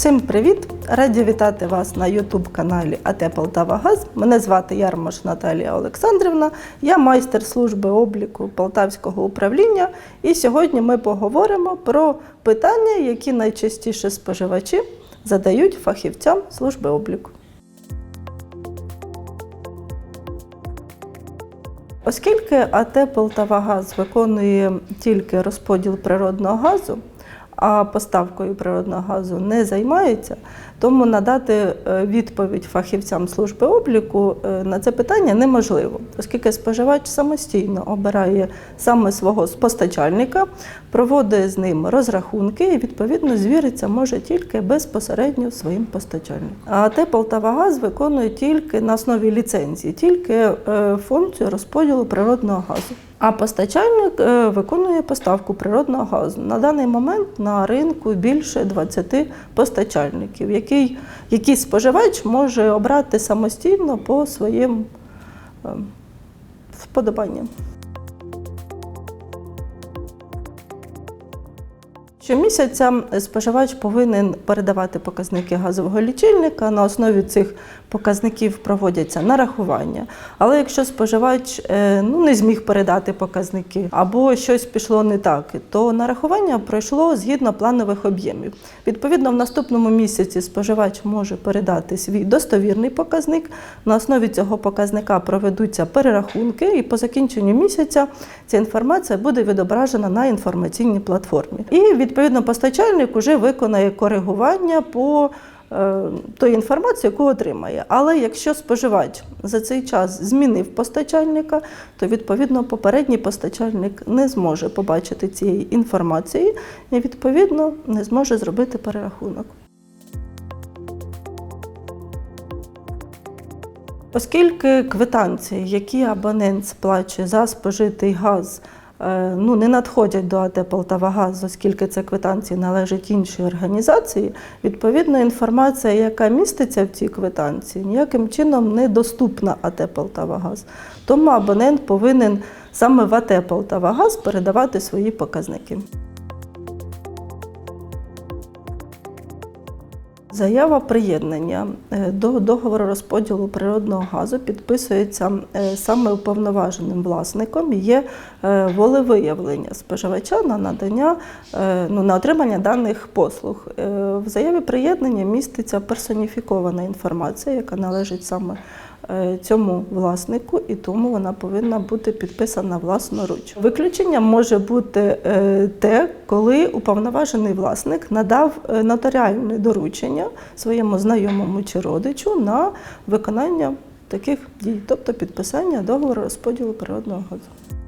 Всім привіт! Раді вітати вас на YouTube-каналі АТ Полтава Газ. Мене звати Ярмош Наталія Олександрівна. Я майстер служби обліку Полтавського управління. І сьогодні ми поговоримо про питання, які найчастіше споживачі задають фахівцям служби обліку. Оскільки АТ Полтавагаз виконує тільки розподіл природного газу, а поставкою природного газу не займається, тому надати е, відповідь фахівцям служби обліку е, на це питання неможливо, оскільки споживач самостійно обирає саме свого постачальника, проводить з ним розрахунки і відповідно звіриться може тільки безпосередньо своїм постачальником. А АТ Полтавагаз виконує тільки на основі ліцензії, тільки е, функцію розподілу природного газу. А постачальник е, виконує поставку природного газу. На даний момент на ринку більше 20 постачальників, який, який споживач може обрати самостійно по своїм е, вподобанням. Щомісяця споживач повинен передавати показники газового лічильника. На основі цих показників проводяться нарахування. Але якщо споживач е, ну, не зміг передати показники або щось пішло не так, то нарахування пройшло згідно планових об'ємів. Відповідно, в наступному місяці споживач може передати свій достовірний показник. На основі цього показника проведуться перерахунки, і по закінченню місяця ця інформація буде відображена на інформаційній платформі. І відповідно постачальник вже виконає коригування по е, тої інформації, яку отримає. Але якщо споживач за цей час змінив постачальника, то відповідно попередній постачальник не зможе побачити цієї інформації і відповідно не зможе зробити перерахунок. Оскільки квитанції, які абонент сплачує за спожитий газ, ну, не надходять до АТ «Полтавагаз», оскільки це квитанції належать іншій організації, відповідно інформація, яка міститься в цій квитанції, ніяким чином не доступна АТ «Полтавагаз». Тому абонент повинен саме в АТ «Полтавагаз» передавати свої показники. Заява приєднання е, до договору розподілу природного газу підписується е, саме уповноваженим власником. Є е, волевиявлення споживача на надання ну, на отримання даних послуг. В заяві приєднання міститься персоніфікована інформація, яка належить саме цьому власнику, і тому вона повинна бути підписана власноруч. Виключенням може бути те, коли уповноважений власник надав нотаріальне доручення своєму знайомому чи родичу на виконання таких дій, тобто підписання договору розподілу природного газу.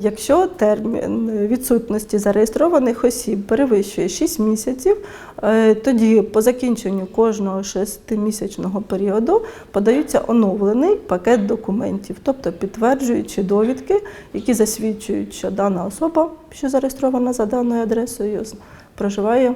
Якщо термін відсутності зареєстрованих осіб перевищує 6 місяців, е, тоді по закінченню кожного 6-місячного періоду подається оновлений пакет документів, тобто підтверджуючи довідки, які засвідчують, що дана особа, що зареєстрована за даною адресою, проживає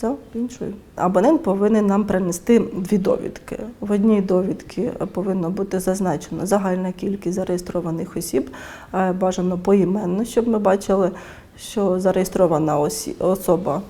за іншою. Абонент повинен нам принести дві довідки. В одній довідці повинно бути зазначено загальна кількість зареєстрованих осіб, е, бажано поіменно, щоб ми бачили, що зареєстрована осі- особа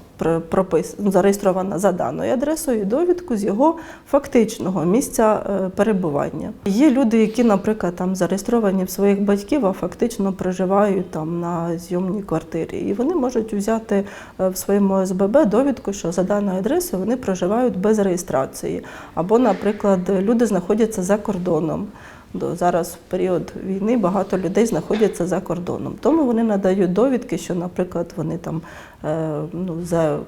пропис... зареєстрована за даною адресою, довідку з його фактичного місця е, перебування. Є люди, які, наприклад, там зареєстровані в своїх батьків, а фактично проживають там на зйомній квартирі. І вони можуть взяти е, в своєму ОСББ довідку, що за даною адресою вони проживають без реєстрації. Або, наприклад, люди знаходяться за кордоном. Зараз в період війни багато людей знаходяться за кордоном. Тому вони надають довідки, що, наприклад, вони там е, ну, за,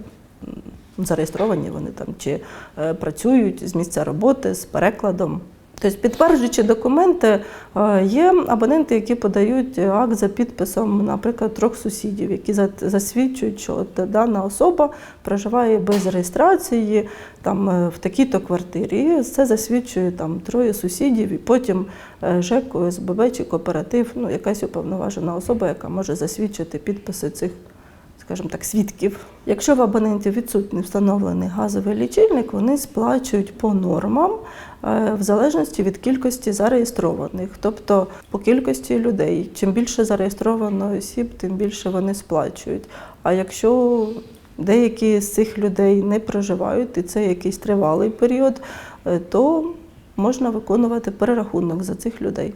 зареєстровані, вони там чи е, працюють з місця роботи з перекладом. Тобто, підтверджуючи документи, е, є абоненти, які подають акт за підписом, наприклад, трьох сусідів, які за- засвідчують, що от дана особа проживає без реєстрації там, е, в такій-то квартирі. І це засвідчує там, троє сусідів, і потім е, ЖЕК, ОСББ чи кооператив, ну, якась уповноважена особа, яка може засвідчити підписи цих скажімо так, свідків. Якщо в абонентів відсутній встановлений газовий лічильник, вони сплачують по нормам е, в залежності від кількості зареєстрованих, тобто по кількості людей. Чим більше зареєстровано осіб, тим більше вони сплачують. А якщо деякі з цих людей не проживають, і це якийсь тривалий період, е, то можна виконувати перерахунок за цих людей.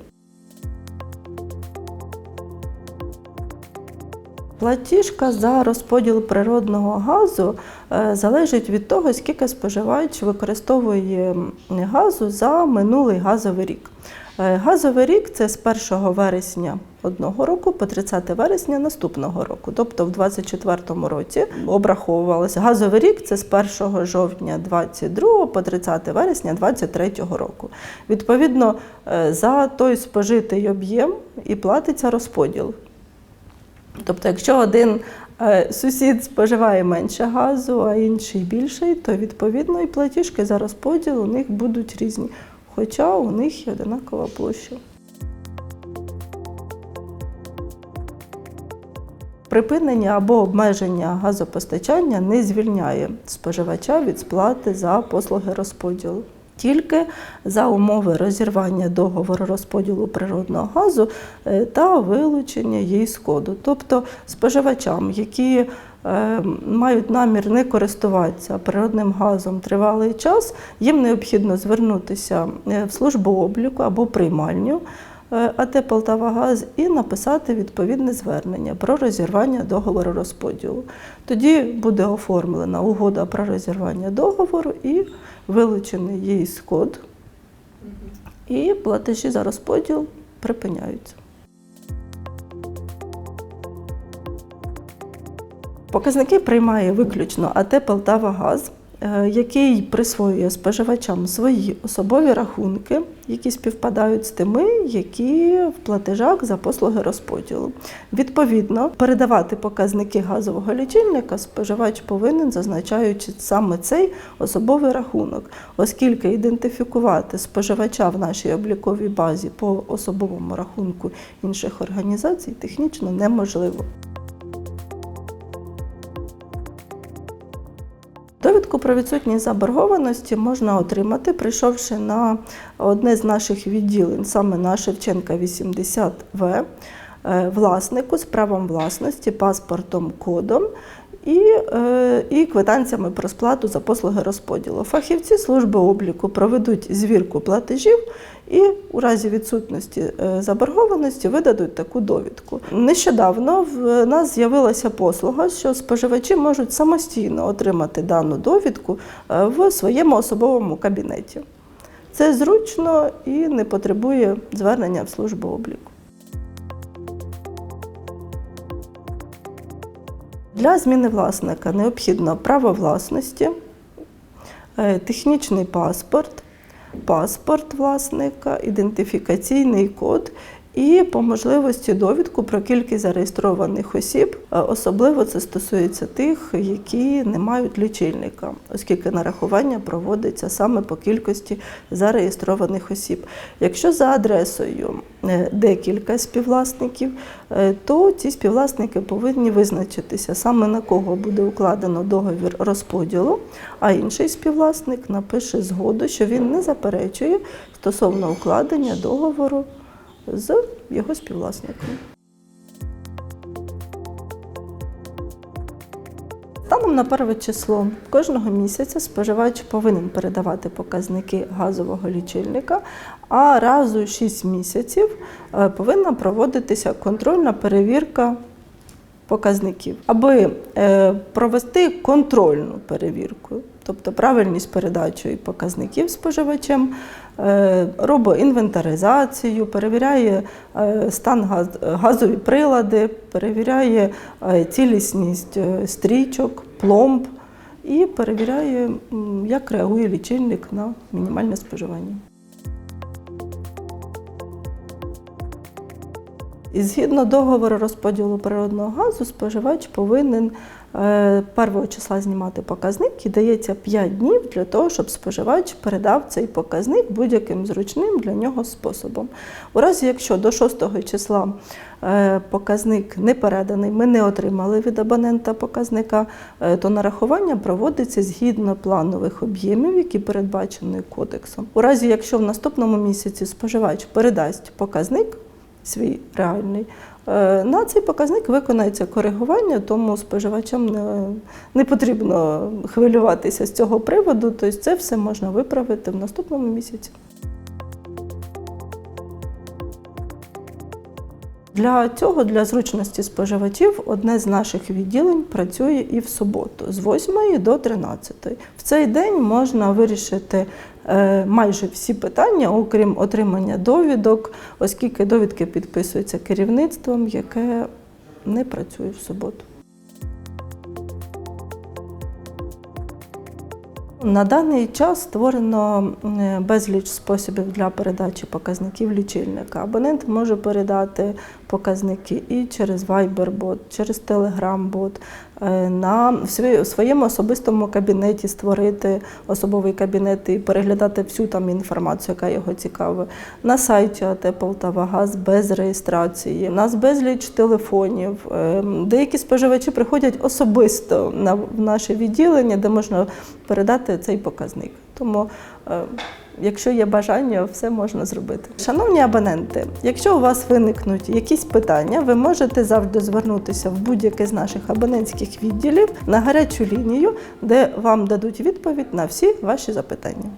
Платіжка за розподіл природного газу е, залежить від того, скільки споживач використовує газу за минулий газовий рік. Е, Газовий рік це з 1 вересня одного року по 30 вересня наступного року. Тобто в 2024 році обраховувалося газовий рік це з 1 жовтня 22 по 30 вересня 2023 року. Відповідно, е, за той спожитий об'єм і платиться розподіл. Тобто, якщо один е, сусід споживає менше газу, а інший більший, то відповідно і платіжки за розподіл у них будуть різні, хоча у них є одинакова площа. Припинення або обмеження газопостачання не звільняє споживача від сплати за послуги розподілу. Тільки за умови розірвання договору розподілу природного газу е, та вилучення її коду. Тобто споживачам, які е, мають намір не користуватися природним газом тривалий час, їм необхідно звернутися е, в службу обліку або приймальню. АТ «Полтавагаз» і написати відповідне звернення про розірвання договору розподілу. Тоді буде оформлена угода про розірвання договору і вилучений її код, і платежі за розподіл припиняються. Показники приймає виключно АТ «Полтавагаз», е, який присвоює споживачам свої особові рахунки, які співпадають з тими, які в платежах за послуги розподілу. Відповідно, передавати показники газового лічильника споживач повинен, зазначаючи саме цей особовий рахунок, оскільки ідентифікувати споживача в нашій обліковій базі по особовому рахунку інших організацій технічно неможливо. Довідку про відсутність заборгованості можна отримати, прийшовши на одне з наших відділень, саме на Шевченка 80В, е, власнику з правом власності, паспортом, кодом і, е, і квитанціями про сплату за послуги розподілу. Фахівці служби обліку проведуть звірку платежів і у разі відсутності е, заборгованості видадуть таку довідку. Нещодавно в нас з'явилася послуга, що споживачі можуть самостійно отримати дану довідку е, в своєму особовому кабінеті. Це зручно і не потребує звернення в службу обліку. Для зміни власника. Необхідно право власності, е, технічний паспорт, паспорт власника, ідентифікаційний код і по можливості довідку про кількість зареєстрованих осіб. Е, Особливо це стосується тих, які не мають лічильника, оскільки нарахування проводиться саме по кількості зареєстрованих осіб. Якщо за адресою е, декілька співвласників, е, то ці співвласники повинні визначитися саме на кого буде укладено договір розподілу, а інший співвласник напише згоду, що він не заперечує стосовно укладення договору з його співвласником. Станом на перше число кожного місяця споживач повинен передавати показники газового лічильника, а раз у 6 місяців е, повинна проводитися контрольна перевірка показників, аби е, провести контрольну перевірку, тобто правильність передачі показників споживачем, робить інвентаризацію, перевіряє е, стан газ- газові прилади, перевіряє е, цілісність е, стрічок, пломб і перевіряє, як реагує лічильник на мінімальне споживання. І згідно договору розподілу природного газу, споживач повинен е, першого числа знімати показник і дається 5 днів для того, щоб споживач передав цей показник будь-яким зручним для нього способом. У разі, якщо до 6 числа е, показник не переданий, ми не отримали від абонента показника, е, то нарахування проводиться згідно планових об'ємів, які передбачені кодексом. У разі, якщо в наступному місяці споживач передасть показник, свій реальний. Е, На цей показник виконається коригування, тому споживачам не, не потрібно хвилюватися з цього приводу, тобто це все можна виправити в наступному місяці. Для цього, для зручності споживачів, одне з наших відділень працює і в суботу з 8 до 13. В цей день можна вирішити е, майже всі питання, окрім отримання довідок, оскільки довідки підписуються керівництвом, яке не працює в суботу. На даний час створено е, безліч способів для передачі показників лічильника. Абонент може передати показники і через Viber-бот, через Telegram-бот, на в своєму особистому кабінеті створити особовий кабінет і переглядати всю там інформацію, яка його цікавить. На сайті АТ Полтавагаз без реєстрації. У нас безліч телефонів. Е, Деякі споживачі приходять особисто на наше відділення, де можна передати цей показник. Тому, е, якщо є бажання, все можна зробити. Шановні абоненти, якщо у вас виникнуть якісь питання, ви можете завжди звернутися в будь-яке з наших абонентських відділів на гарячу лінію, де вам дадуть відповідь на всі ваші запитання.